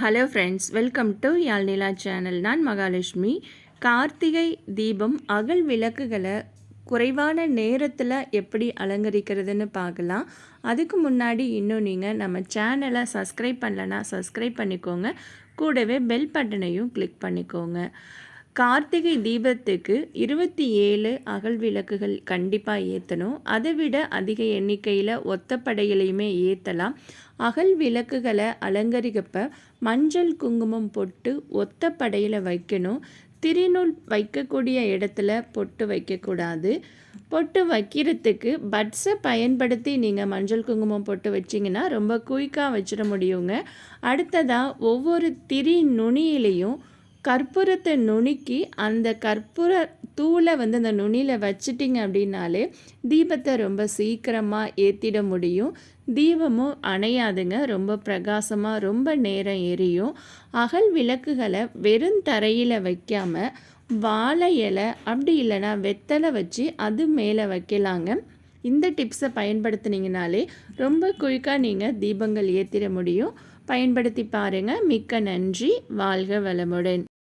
Hello friends welcome to Yazhnila channel நான் மகாலட்சுமி. கார்த்திகை தீபம் அகல் விளக்குகளை குறைவான நேரத்தில் எப்படி அலங்கரிக்கிறதுன்னு பார்க்கலாம். அதுக்கு முன்னாடி இன்னும் நீங்கள் நம்ம சேனலை சப்ஸ்கிரைப் பண்ணலன்னா சப்ஸ்கிரைப் பண்ணிக்கோங்க. கூடவே பெல் பட்டனையும் கிளிக் பண்ணிக்கோங்க. கார்த்திகை தீபத்துக்கு இருபத்தி ஏழு அகல் விளக்குகள் கண்டிப்பாக ஏற்றணும் அதை விட அதிக எண்ணிக்கையில் ஒத்தப்படையிலையுமே ஏற்றலாம் அகல் விளக்குகளை அலங்கரிக்கப்ப மஞ்சள் குங்குமம் போட்டு ஒத்தப்படையில் வைக்கணும். திருநூல் வைக்கக்கூடிய இடத்துல பொட்டு வைக்கக்கூடாது. பொட்டு வைக்கிறதுக்கு பட்ஸை பயன்படுத்தி நீங்கள் மஞ்சள் குங்குமம் பொட்டு வச்சிங்கன்னா ரொம்ப குயிக்காக வச்சிட முடியுங்க. அடுத்ததாக ஒவ்வொரு திரி நுனியிலையும் கற்பூரத்தை நுணுக்கி அந்த கற்பூர தூளை வந்து அந்த நுனியில் வச்சிட்டிங்க அப்படின்னாலே தீபத்தை ரொம்ப சீக்கிரமாக ஏற்றிட முடியும். தீபமும் அணையாதுங்க. ரொம்ப பிரகாசமாக ரொம்ப நேரம் எரியும். அகல் விளக்குகளை வெறும் தரையில் வைக்காமல் வாழை இலை அப்படி இல்லைனா வெத்தலை வச்சு அது மேலே வைக்கலாங்க. இந்த டிப்ஸை பயன்படுத்தினீங்கனாலே ரொம்ப குயிக்காக நீங்கள் தீபங்கள் ஏற்றிட முடியும். பயன்படுத்தி பாருங்கள் மிக்க நன்றி. வாழ்க வளமுடன்.